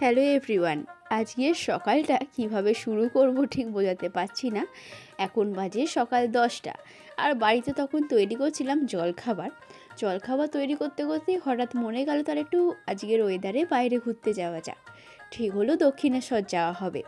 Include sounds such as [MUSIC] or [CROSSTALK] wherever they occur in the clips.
Hello everyone আজকের সকালটা কীভাবে শুরু করব ঠিক বোঝাতে পারছি না। এখন বাজে সকাল দশটা, আর বাড়িতে তখন তৈরি করছিলাম জলখাবার। জলখাবার তৈরি করতে করতেই হঠাৎ মনে গেল তার একটু আজকের ওয়েদারে বাইরে ঘুরতে যাওয়া যাক। ঠিক হলো দক্ষিণেশ্বর যাওয়া হবে।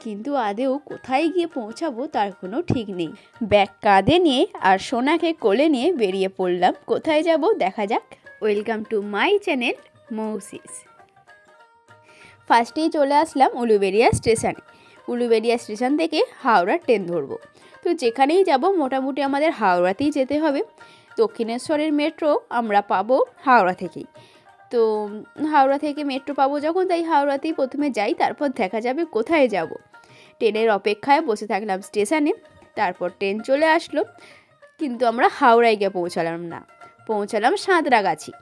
কিন্তু আদেও কোথায় গিয়ে পৌঁছাবো তার কোনো ঠিক নেই। ব্যাগ কাঁধে নিয়ে আর সোনাকে কোলে নিয়ে বেরিয়ে পড়লাম। কোথায় যাব দেখা যাক। ওয়েলকাম টু মাই চ্যানেল মৌসিস। ফার্স্টেই চলে আসলাম উলুবেরিয়া স্টেশনে। উলুবেরিয়া স্টেশন থেকে হাওড়া ট্রেন ধরবো। তো যেখানেই যাব মোটামুটি আমাদের হাওড়াতেই যেতে হবে। দক্ষিণেশ্বরের মেট্রো আমরা পাবো হাওড়া থেকেই। তো হাওড়া থেকে মেট্রো পাবো যখন, তাই হাওড়াতেই প্রথমে যাই, তারপর দেখা যাবে কোথায় যাব। ট্রেনের অপেক্ষায় বসে থাকলাম স্টেশনে, তারপর ট্রেন চলে আসলো। কিন্তু আমরা হাওড়ায় গিয়ে পৌঁছালাম না। পৌঁছালাম সাঁতরাগাছি।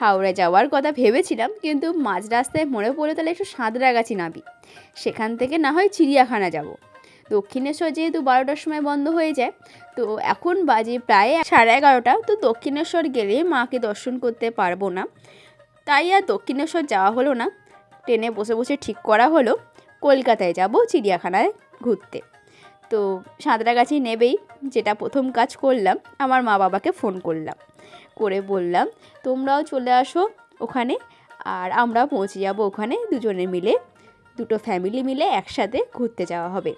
হাওড়া যাওয়ার কথা ভেবেছিলাম, কিন্তু মাঝ রাস্তায় মনে পড়ে তাহলে একটু সাঁতরাগাছি নাবি সেখান থেকে না হয় চিড়িয়াখানা যাব। দক্ষিণেশ্বর যেহেতু বারোটার সময় বন্ধ হয়ে যায়, তো এখন বাজে প্রায় সাড়ে এগারোটা, তো দক্ষিণেশ্বর গেলে মাকে দর্শন করতে পারব না। তাই আর দক্ষিণেশ্বর যাওয়া হলো না। ট্রেনে বসে বসে ঠিক করা হলো, কলকাতায় যাব চিড়িয়াখানায় ঘুরতে। তো সাঁতরাগাছি নেবেই, যেটা প্রথম কাজ করলাম, আমার মা বাবাকে ফোন করলাম। করে বললাম, তোমরাও চলে আসো ওখানে আর আমরা পৌঁছে যাব ওখানে দুজনে মিলে। দুটো ফ্যামিলি মিলে একসাথে ঘুরতে যাওয়া হবে।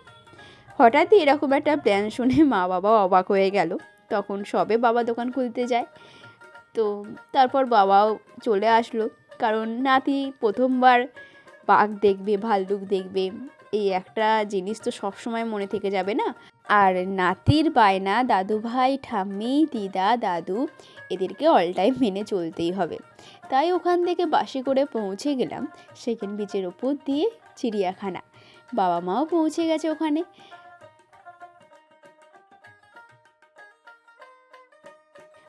হঠাৎই এরকম একটা প্ল্যান শুনে [LAUGHS] মা বাবা অবাক হয়ে গেল। তখন সবে বাবা দোকান খুলতে যায়। তো তারপর বাবাও চলে আসলো। কারণ নাতি প্রথমবার বাঘ দেখবে, ভাল্লুক দেখবে এই একটা জিনিস তো সবসময় মনে থেকে যাবে না। আর নাতির বায়না, দাদু ভাই, ঠাম্মি, দিদা, দাদু, এদেরকে অল টাইম মেনে চলতেই হবে। তাই ওখান থেকে বাসে করে পৌঁছে গেলাম সেকেন্ড বিচের ওপর দিয়ে চিড়িয়াখানা। বাবা মাও পৌঁছে গেছে ওখানে।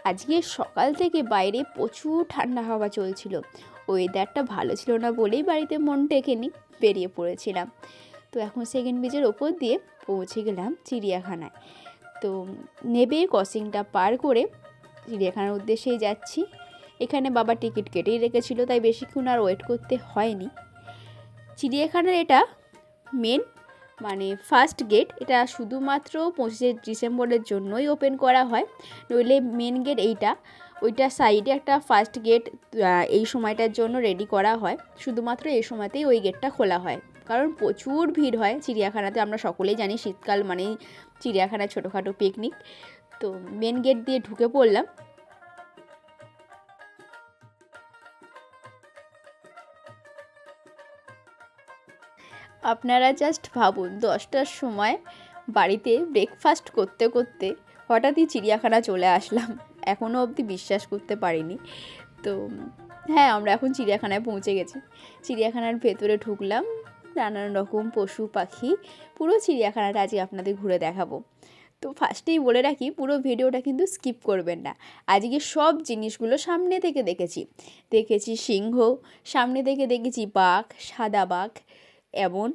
আজকে সকাল থেকে বাইরে প্রচুর ঠান্ডা হাওয়া চলছিল। ওয়েদারটা ভালো ছিল না বলেই বাড়িতে মন টেকেনি, বেরিয়ে পড়েছিলাম। তো এখন সেকেন্ড ব্রিজের ওপর দিয়ে পৌঁছে গেলাম চিড়িয়াখানায়। তো নেবে ক্রসিংটা পার করে চিড়িয়াখানার উদ্দেশ্যেই যাচ্ছি। এখানে বাবা টিকিট কেটেই রেখেছিল, তাই বেশিক্ষণ আর ওয়েট করতে হয়নি। চিড়িয়াখানার এটা মেন মানে ফার্স্ট গেট এটা শুধুমাত্র পঁচিশে ডিসেম্বরের জন্যই ওপেন করা হয়। নইলে মেন গেট এইটা, ওইটা সাইডে একটা ফার্স্ট গেট এই সময়টার জন্য রেডি করা হয়। শুধুমাত্র এই সময়তেই ওই গেটটা খোলা হয়। কারণ প্রচুর ভিড় হয় চিড়িয়াখানাতে, আমরা সকলেই জানি শীতকাল মানেই চিড়িয়াখানা ছোটোখাটো পিকনিক তো মেন গেট দিয়ে ঢুকে পড়লাম। আপনারা জাস্ট ভাবুন, দশটার সময় বাড়িতে ব্রেকফাস্ট করতে করতে হঠাৎই চিড়িয়াখানা চলে আসলাম। এখনও অবধি বিশ্বাস করতে পারিনি। তো হ্যাঁ আমরা এখন চিড়িয়াখানায় পৌঁছে গেছি। চিড়িয়াখানার ভেতরে ঢুকলাম। নানান রকম পশু, পাখি, পুরো চিড়িয়াখানাটা আজকে আপনাদের ঘুরে দেখাবো। তো ফার্স্টেই বলে রাখি, পুরো ভিডিওটা কিন্তু স্কিপ করবেন না। আজকে সব জিনিসগুলো সামনে থেকে দেখেছি। দেখেছি সিংহ, সামনে থেকে দেখেছি বাঘ, সাদা বাঘ, এমন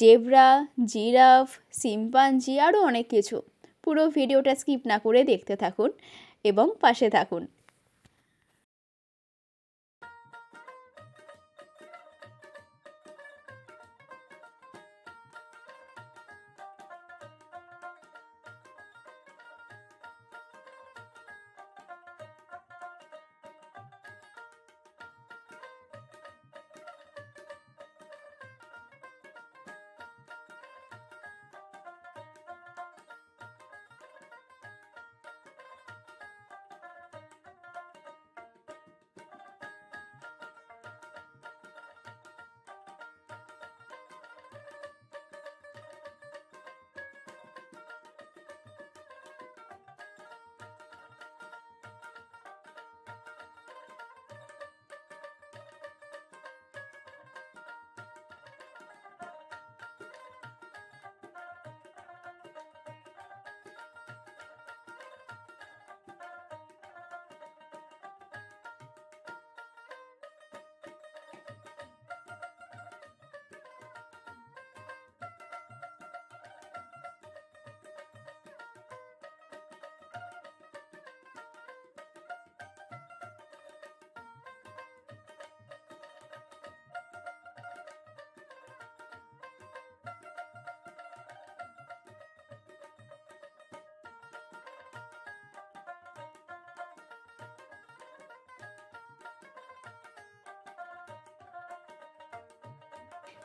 জেব্রা, জিরাফ, সিম্পাঞ্জি আরও অনেক কিছু। পুরো ভিডিওটা স্কিপ না করে দেখতে থাকুন এবং পাশে থাকুন।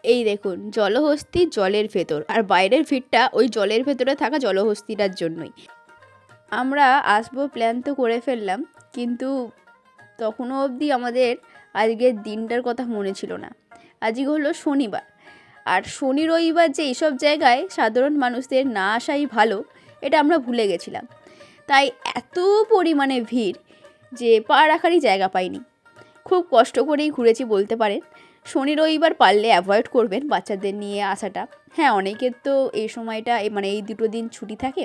এই দেখুন, জলহস্তি জলের ভেতর। আর বাইরের ভিড়টা ওই জলের ভেতরে থাকা জলহস্তিটার জন্যই। আমরা আসব প্ল্যান তো করে ফেললাম, কিন্তু তখনও অবধি আমাদের আজকের দিনটার কথা মনে ছিল না। আজকে হলো শনিবার। আর শনি, রবিবার যে এইসব জায়গায় সাধারণ মানুষদের না আসাই ভালো, এটা আমরা ভুলে গেছিলাম। তাই এত পরিমাণে ভিড় যে পা রাখারই জায়গা পাইনি। খুব কষ্ট করেই ঘুরেছি বলতে পারেন। শনি রবিবার পারলে অ্যাভয়েড করবেন বাচ্চাদের নিয়ে আসাটা। হ্যাঁ অনেকের তো এই সময়টা মানে এই দুটো দিন ছুটি থাকে,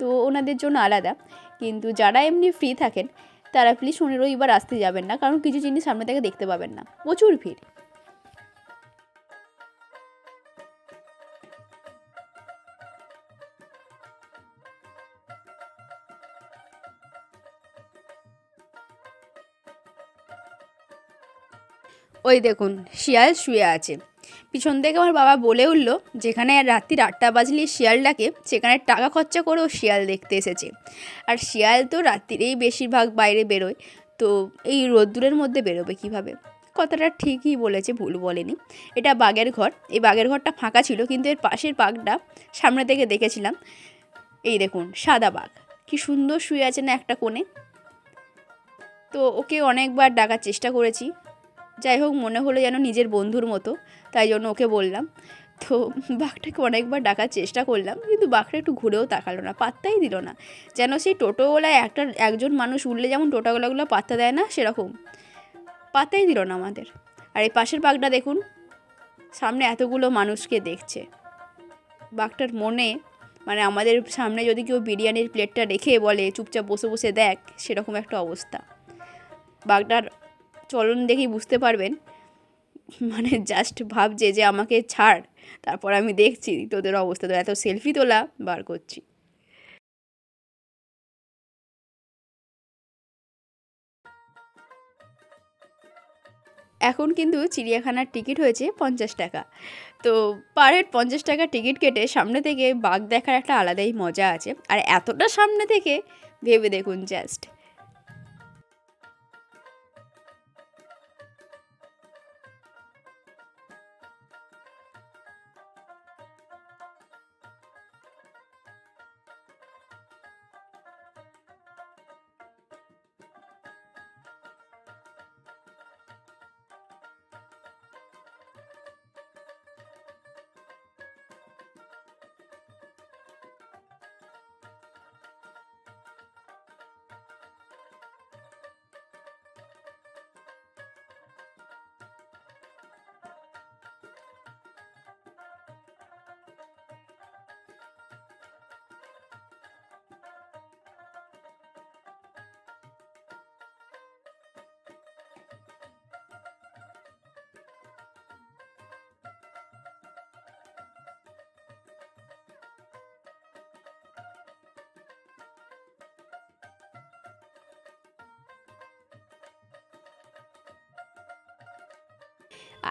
তো ওনাদের জন্য আলাদা। কিন্তু যারা এমনি ফ্রি থাকেন, তারা প্লিজ শনি রবিবার আসতে যাবেন না, কারণ কিছু জিনিস সামনে থেকে দেখতে পাবেন না। প্রচুর ভিড়। ওই দেখুন, শিয়াল শুয়ে আছে। পিছন থেকে আমার বাবা বলে উঠল, যেখানে রাত্রির আটটা বাজলে শিয়াল ডাকে, সেখানে টাকা খরচা করেও শিয়াল দেখতে এসেছে। আর শিয়াল তো রাত্রিরেই বেশিরভাগ বাইরে বেরোয়, তো এই রোদ্দুরের মধ্যে বেরোবে কীভাবে? কথাটা ঠিকই বলেছে, ভুল বলেনি। এটা বাঘের ঘর। এই বাঘের ঘরটা ফাঁকা ছিল, কিন্তু এর পাশের বাঘটা সামনে থেকে দেখেছিলাম। এই দেখুন, সাদা বাঘ। কি সুন্দর শুয়ে আছে না একটা কোণে। তো ওকে অনেকবার ডাকার চেষ্টা করেছি। যাই হোক, মনে হলো যেন নিজের বন্ধুর মতো, তাই জন্য ওকে বললাম। তো বাঘটাকে অনেকবার ডাকার চেষ্টা করলাম, কিন্তু বাঘটা একটু ঘুরেও তাকালো না, পাত্তাই দিল না। যেন সেই টোটোওয়ালায় একটা, একজন মানুষ উঠলে যেমন টোটোওয়ালাগুলো পাত্তা দেয় না, সেরকম। পাত্তাই দিল না আমাদের। আর এই পাশের বাঘটা দেখুন, সামনে এতগুলো মানুষকে দেখছে। বাঘটার মনে মানে আমাদের সামনে যদি কেউ বিরিয়ানির প্লেটটা রেখে বলে, চুপচাপ বসে বসে দেখ, সেরকম একটা অবস্থা। বাঘটার চলন দেখেই বুঝতে পারবেন। মানে জাস্ট ভাবছে যে আমাকে ছাড়। তারপর আমি দেখছি তোদের অবস্থা। তো এত সেলফি তোলা বার করছি। এখন কিন্তু চিড়িয়াখানার টিকিট হয়েছে পঞ্চাশ টাকা। তো পার হেড পঞ্চাশ টাকা টিকিট কেটে সামনে থেকে বাঘ দেখার একটা আলাদাই মজা আছে। আর এতটা সামনে থেকে ভেবে দেখুন জাস্ট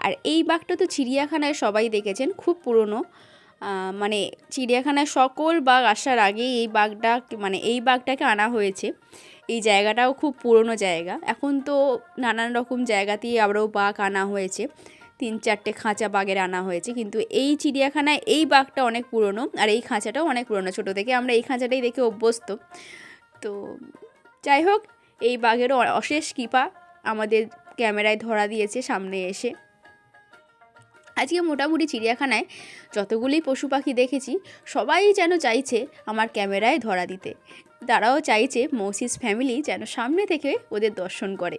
আর এই বাঘটা তো চিড়িয়াখানায় সবাই দেখেছেন, খুব পুরনো। মানে চিড়িয়াখানায় সকল বাঘ আসার আগেই এই বাঘটা মানে এই বাঘটাকে আনা হয়েছে। এই জায়গাটাও খুব পুরনো জায়গা। এখন তো নানান রকম জায়গাতেই আবারও বাঘ আনা হয়েছে। তিন চারটে খাঁচা বাঘের আনা হয়েছে। কিন্তু এই চিড়িয়াখানায় এই বাঘটা অনেক পুরনো আর এই খাঁচাটাও অনেক পুরনো। ছোটো থেকে আমরা এই খাঁচাটাই দেখে অভ্যস্ত। তো যাই হোক, এই বাঘেরও অশেষ কৃপা আমাদের ক্যামেরায় ধরা দিয়েছে সামনে এসে। আজকে মোটামুটি চিড়িয়াখানায় যতগুলি পশু পাখি দেখেছি, সবাই যেন চাইছে আমার ক্যামেরায় ধরা দিতে। তারাও চাইছে মৌসিস ফ্যামিলি যেন সামনে থেকে ওদের দর্শন করে।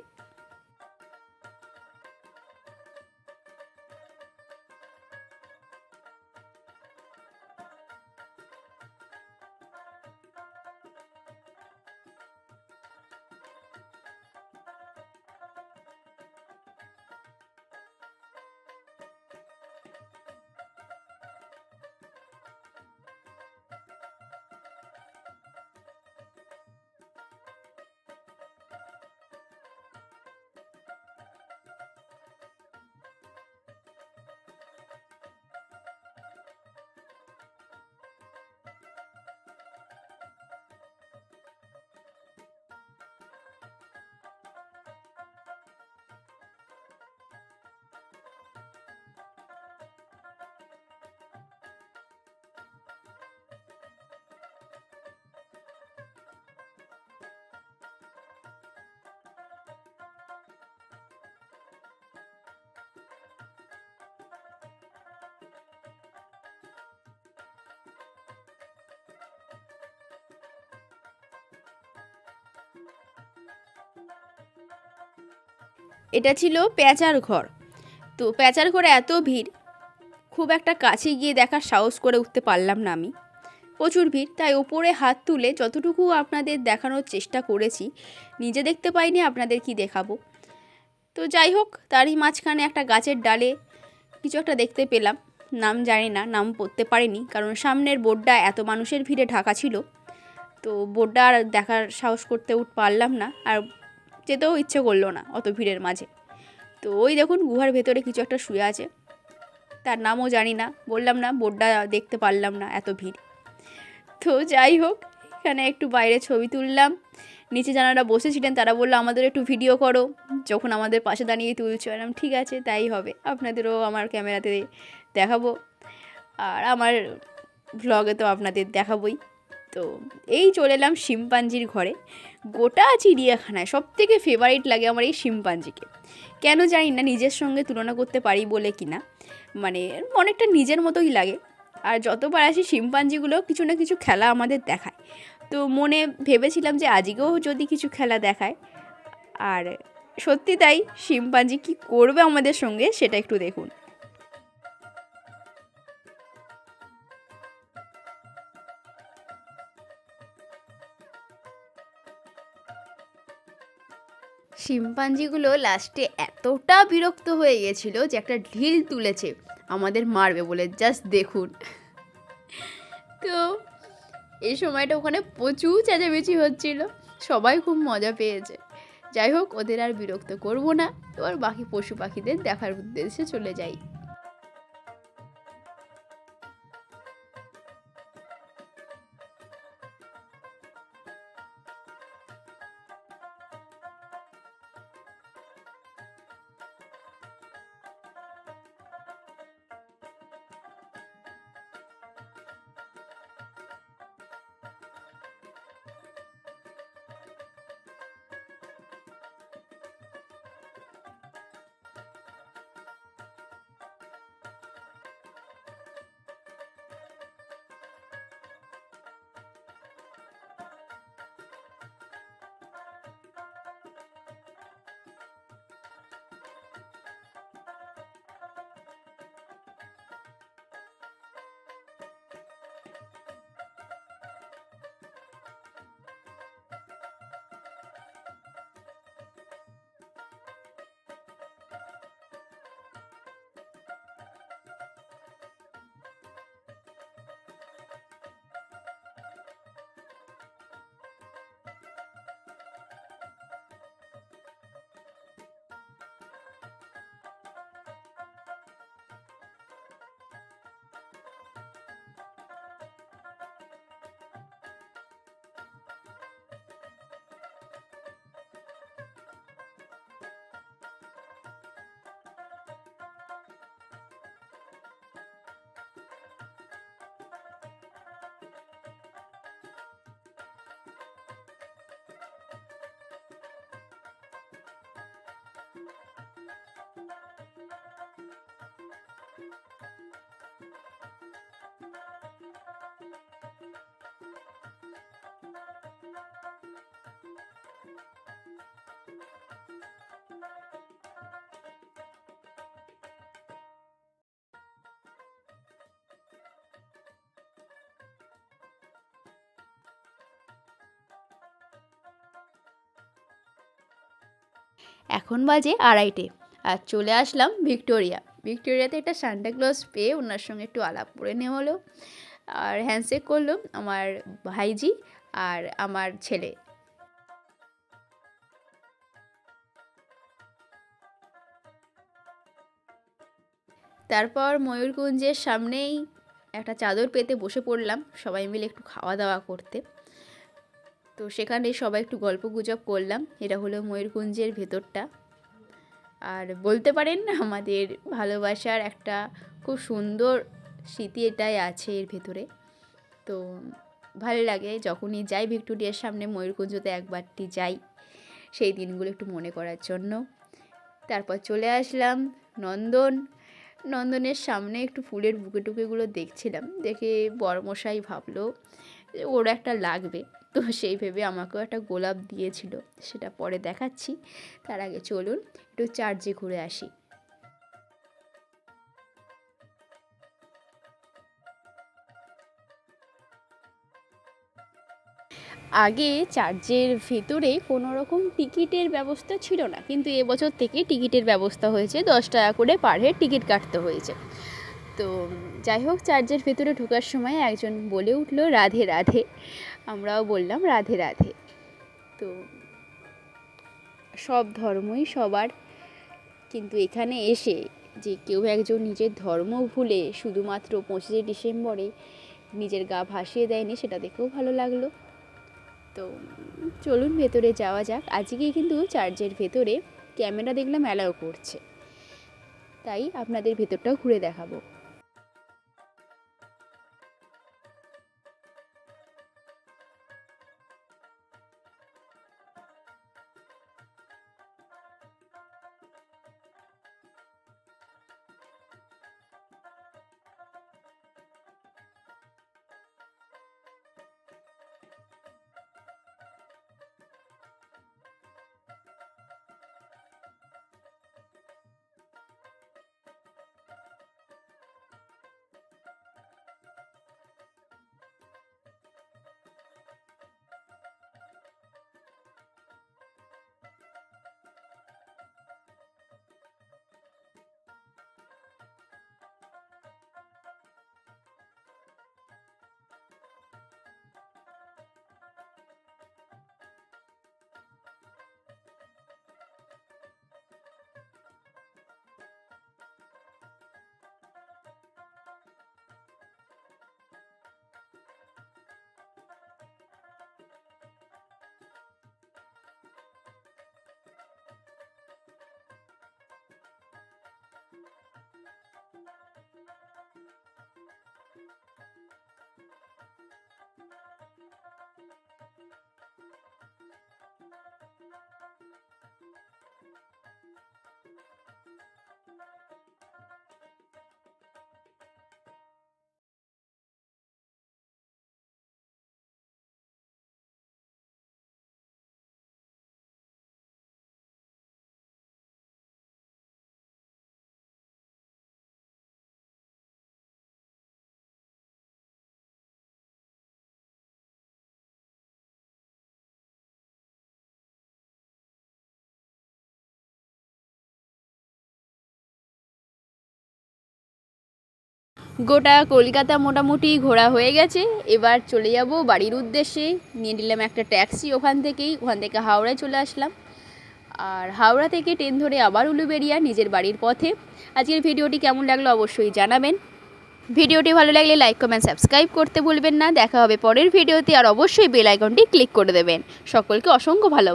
এটা ছিল পেঁচার ঘর। তো পেঁচার ঘরে এত ভিড়, খুব একটা কাছে গিয়ে দেখার সাহস করে উঠতে পারলাম না আমি। প্রচুর ভিড়, তাই ওপরে হাত তুলে যতটুকু আপনাদের দেখানোর চেষ্টা করেছি, নিজে দেখতে পাইনি, আপনাদের কি দেখাবো। তো যাই হোক, তারই মাঝখানে একটা গাছের ডালে কিছু একটা দেখতে পেলাম। নাম জানি না, নাম পড়তে পারিনি, কারণ সামনের বোর্ডটা এত মানুষের ভিড়ে ঢাকা ছিল। তো বোর্ডটা আর দেখার সাহস করতে উঠ পারলাম না, আর যেতেও ইচ্ছে করল না অত ভিড়ের মাঝে। তো ওই দেখুন গুহার ভেতরে কিছু একটা শুয়ে আছে। তার নামও জানি না, বললাম না বোর্ডটা দেখতে পারলাম না এত ভিড়। তো যাই হোক, এখানে একটু বাইরে ছবি তুললাম। নিচে যারা বসেছিলেন তারা বলল, আমাদের একটু ভিডিও করো। যখন আমাদের পাশে দাঁড়িয়ে তুলছো এরকম ঠিক আছে, তাই হবে। আপনাদেরও আমার ক্যামেরাতে দেখাবো। আর আমার ভ্লগে তো আপনাদের দেখাবই। তো এই চলে এলাম শিম্পাঞ্জির ঘরে। গোটা চিড়িয়াখানায় সব থেকে ফেভারিট লাগে আমার এই শিম্পাঞ্জিকে। কেন জানি না, নিজের সঙ্গে তুলনা করতে পারি বলে কি না মানে অনেকটা নিজের মতোই লাগে। আর যতবার আসি শিম্পাঞ্জিগুলো কিছু না কিছু খেলা আমাদের দেখায়। তো মনে ভেবেছিলাম যে আজকেও যদি কিছু খেলা দেখায়। আর সত্যি তাই, শিম্পাঞ্জি কি করবে আমাদের সঙ্গে সেটা একটু দেখুন। শিম্পাঞ্জিগুলো লাস্টে এতটা বিরক্ত হয়ে গেছিল যে একটা ঢিল তুলেছে। আমাদের মারবে বলে জাস্ট দেখুন। তো এই সময়টা ওখানে প্রচুর চেঁচামেচি হচ্ছিল। সবাই খুব মজা পেয়েছে। যাই হোক, ওদের আর বিরক্ত করব না। এবার বাকি পশু পাখিদের দেখার উদ্দেশ্যে চলে যাই। এখন বাজে আড়াইটে। আর চলে আসলাম ভিক্টোরিয়া। ভিক্টোরিয়াতে একটা সান্টাক্লজ পেয়ে ওনার সঙ্গে একটু আলাপ করে নেওয়া হলো। আর হ্যান্ডশেক করল আমার ভাইজি আর আমার ছেলে। তারপর ময়ূরকুঞ্জের সামনেই একটা চাদর পেতে বসে পড়লাম। সবাই মিলে একটু খাওয়া দাওয়া করতে। তো সেখানে সবাই একটু গল্প গুজব করলাম। এটা হলো ময়ূরকুঞ্জের ভেতরটা। আর বলতে পারেন, আমাদের ভালোবাসার একটা খুব সুন্দর স্মৃতি এটাই আছে এর ভেতরে। তো ভালো লাগে, যখনই যাই ভিক্টোরিয়ার সামনে ময়ূরকুঞ্জতে একবারটি যাই, সেই দিনগুলো একটু মনে করার জন্য। তারপর চলে আসলাম নন্দন। নন্দনের সামনে একটু ফুলের বুকে টুকেগুলো দেখছিলাম। দেখে বরমশাই ভাবলো ওর একটা লাগবে। তো সেই ভেবে আমাকেও একটা গোলাপ দিয়েছিল, সেটা পরে দেখাচ্ছি। তার আগে চলুন একটু চার্জে ঘুরে আসি। আগে চার্চের ভেতরে কোনো রকম টিকিটের ব্যবস্থা ছিল না, কিন্তু এবছর থেকে টিকিটের ব্যবস্থা হয়েছে, দশ টাকা করে পার হেড টিকিট কাটতে হয়েছে। তো যাই হোক, চার্চের ভেতরে ঢোকার সময় একজন বলে উঠল, রাধে রাধে। আমরাও বললাম রাধে রাধে। তো সব ধর্মই সবার, কিন্তু এখানে এসে যে কেউ একজন নিজের ধর্ম ভুলে শুধুমাত্র পঁচিশে ডিসেম্বরে নিজের গা ভাসিয়ে দেয়নি, সেটা দেখেও ভালো লাগল। তো চলুন ভেতরে যাওয়া যাক। আজকে কিন্তু চার্চের ভেতরে ক্যামেরা দেখলাম অ্যালাও করছে। তাই আপনাদের ভেতরটাও ঘুরে দেখাবো। গোটা কলকাতা মোটামুটি ঘোরা হয়ে গেছে। এবার চলে যাব বাড়ির উদ্দেশ্যে। নিয়ে নিলাম একটা ট্যাক্সি ওখান থেকেই, ওখান থেকে হাওড়ায় চলে আসলাম। আর হাওড়া থেকে ট্রেন ধরে আবার উলুবেড়িয়া, নিজের বাড়ির পথে। আজকের ভিডিওটি কেমন লাগল অবশ্যই জানাবেন। ভিডিওটি ভালো লাগলে লাইক, কমেন্ট, সাবস্ক্রাইব করতে ভুলবেন না। দেখা হবে পরের ভিডিওতে, আর অবশ্যই বেল আইকনটি ক্লিক করে দেবেন। সকলকে অসংখ্য ভালো